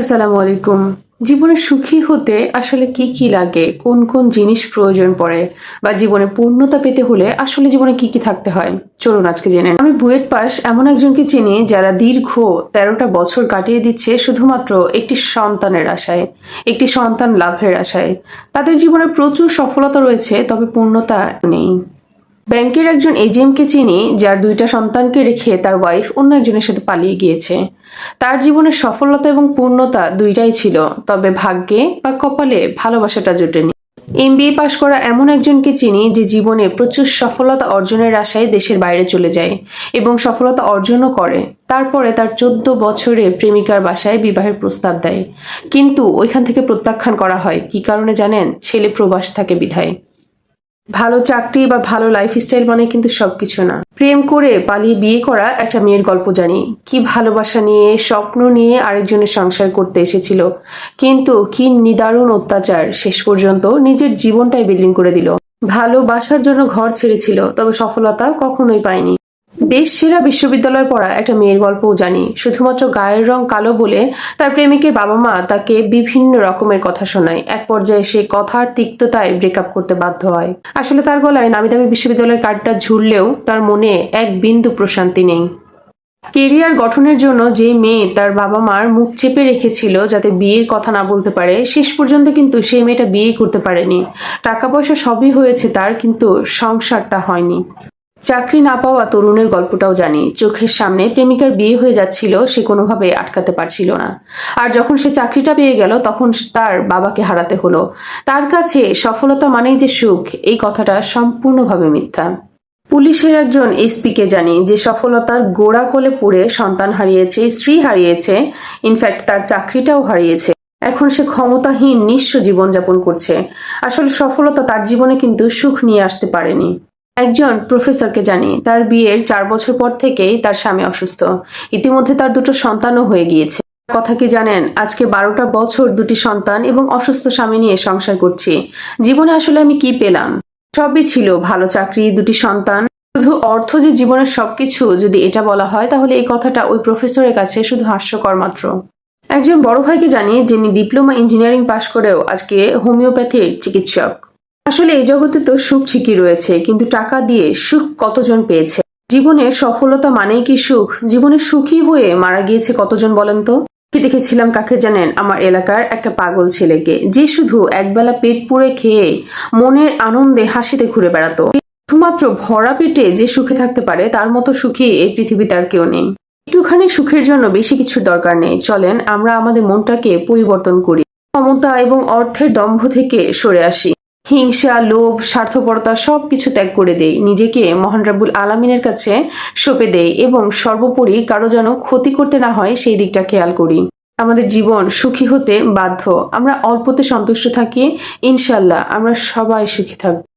আসসালামু আলাইকুম। জীবনে সুখী হতে আসলে কি কি লাগে? কোন কোন জিনিস প্রয়োজন পড়ে? বা জীবনে পূর্ণতা পেতে হলে আসলে জীবনে কি কি থাকতে হয়? চলুন আজকে জেনে আমি বুয়েট পাস এমন একজনকে চিনি যারা দীর্ঘ তেরোটা বছর কাটিয়ে দিচ্ছে শুধুমাত্র একটি সন্তানের আশায়, একটি সন্তান লাভের আশায়। তাদের জীবনে প্রচুর সফলতা রয়েছে, তবে পূর্ণতা নেই। ব্যাংকের একজন এজিএমকে চিনি যার দুইটা সন্তানকে রেখে তার ওয়াইফ অন্য একজনের সাথে পালিয়ে গিয়েছে। তার জীবনের সফলতা এবং পূর্ণতা দুইটাই ছিল, তবে ভাগ্যে বা কপালে ভালোবাসাটা জোটেনি। এমবিএ পাশ করা এমন একজনকে চিনি যে জীবনে প্রচুর সফলতা অর্জনের আশায় দেশের বাইরে চলে যায় এবং সফলতা অর্জনও করে। তারপরে তার চোদ্দ বছরে প্রেমিকার বাসায় বিবাহের প্রস্তাব দেয়। কিন্তু ওইখান থেকে প্রত্যাখ্যান করা হয়। কি কারণে জানেন? ছেলে প্রবাস থাকে বিধায়। ভালো চাকরি বা ভালো লাইফস্টাইল মানে কিন্তু সবকিছু না। প্রেম করে পালিয়ে বিয়ে করা একটা মেয়ের গল্প জানি। কি ভালোবাসা নিয়ে, স্বপ্ন নিয়ে আরেকজনের সংসার করতে এসেছিল। কিন্তু কি নিদারুণ অত্যাচার শেষ পর্যন্ত নিজের জীবনটাই বিল্ডিং করে দিল। ভালোবাসার জন্য ঘর ছেড়েছিল, তবে সফলতা কখনোই পায়নি। দেশ সেরা বিশ্ববিদ্যালয়ে পড়া একটা মেয়ের গল্পও জানি। শুধুমাত্র গায়ের রং কালো বলে তার প্রেমিকের বাবা মা তাকে বিভিন্ন রকমের কথা শোনায়। এক পর্যায়ে সে কথার তিক্ততায় ব্রেকআপ করতে বাধ্য হয়। আসলে তার গলায় নামি দামি বিশ্ববিদ্যালয়ের কার্ডটা ঝুললেও তার মনে এক বিন্দু প্রশান্তি নেই। কেরিয়ার গঠনের জন্য যে মেয়ে তার বাবা মার মুখ চেপে রেখেছিল যাতে বিয়ের কথা না বলতে পারে, শেষ পর্যন্ত কিন্তু সেই মেয়েটা বিয়ে করতে পারেনি। টাকা পয়সা সবই হয়েছে তার, কিন্তু সংসারটা হয়নি। চাকরি না পাওয়া তরুণের গল্পটাও জানি। চোখের সামনে প্রেমিকার বিয়ে হয়ে যাচ্ছিল, সে কোনোভাবে আটকাতে পারছিল না। আর যখন সে চাকরিটা পেয়ে গেল, তখন তার বাবাকে হারাতে হলো। তার কাছে সফলতা মানেই যে সুখ, এই কথাটা সম্পূর্ণভাবে মিথ্যা। পুলিশের একজন এসপিকে জানি, যে সফলতার গোড়া কোলে পড়ে সন্তান হারিয়েছে, স্ত্রী হারিয়েছে, ইনফ্যাক্ট তার চাকরিটাও হারিয়েছে। এখন সে ক্ষমতাহীন, নিঃস্ব জীবনযাপন করছে। আসলে সফলতা তার জীবনে কিন্তু সুখ নিয়ে আসতে পারেনি। একজন প্রফেসরকে জানি তার বিয়ের চার বছর পর থেকেই তার স্বামী অসুস্থ। ইতিমধ্যে তার দুটো সন্তানও হয়ে গিয়েছে। কথা কি জানেন? আজকে বারোটা বছর দুটি সন্তান এবং অসুস্থ স্বামী নিয়ে সংসার করছি। জীবনে আসলে আমি কি পেলাম? সবই ছিল ভালো চাকরি, দুটি সন্তান। শুধু অর্থ যে জীবনের সবকিছু যদি এটা বলা হয়, তাহলে এই কথাটা ওই প্রফেসরের কাছে শুধু হাস্যকর মাত্র। একজন বড় ভাইকে জানি যিনি ডিপ্লোমা ইঞ্জিনিয়ারিং পাশ করেও আজকে হোমিওপ্যাথির চিকিৎসক। আসলে এই জগতে তো সুখ ঠিকই রয়েছে, কিন্তু টাকা দিয়ে সুখ কতজন পেয়েছে? জীবনের সফলতা মানেই কি সুখ? জীবনে সুখী হয়ে মারা গিয়েছে কতজন বলেন তো? দেখেছিলাম কাকে জানেন? আমার এলাকার একটা পাগল ছেলেকে, যে শুধু একবেলা পেট পুড়ে খেয়ে মনের আনন্দে হাসিতে ঘুরে বেড়াতো। শুধুমাত্র ভরা পেটে যে সুখে থাকতে পারে, তার মতো সুখী এই পৃথিবীতে আর কেউ নেই। একটুখানি সুখের জন্য বেশি কিছুর দরকার নেই। চলেন, আমরা আমাদের মনটাকে পরিবর্তন করি। ক্ষমতা এবং অর্থের দম্ভ থেকে সরে আসি। হিংসা, লোভ, স্বার্থপরতা সব কিছু ত্যাগ করে দেই নিজেকে মহান রাবুল আলামিনের কাছে সঁপে দেয় এবং সর্বোপরি কারও যেন ক্ষতি করতে না হয় সেই দিকটা খেয়াল করি। আমাদের জীবন সুখী হতে বাধ্য। আমরা অল্পতে সন্তুষ্ট থাকি ইনশাল্লাহ আমরা সবাই সুখী থাকব।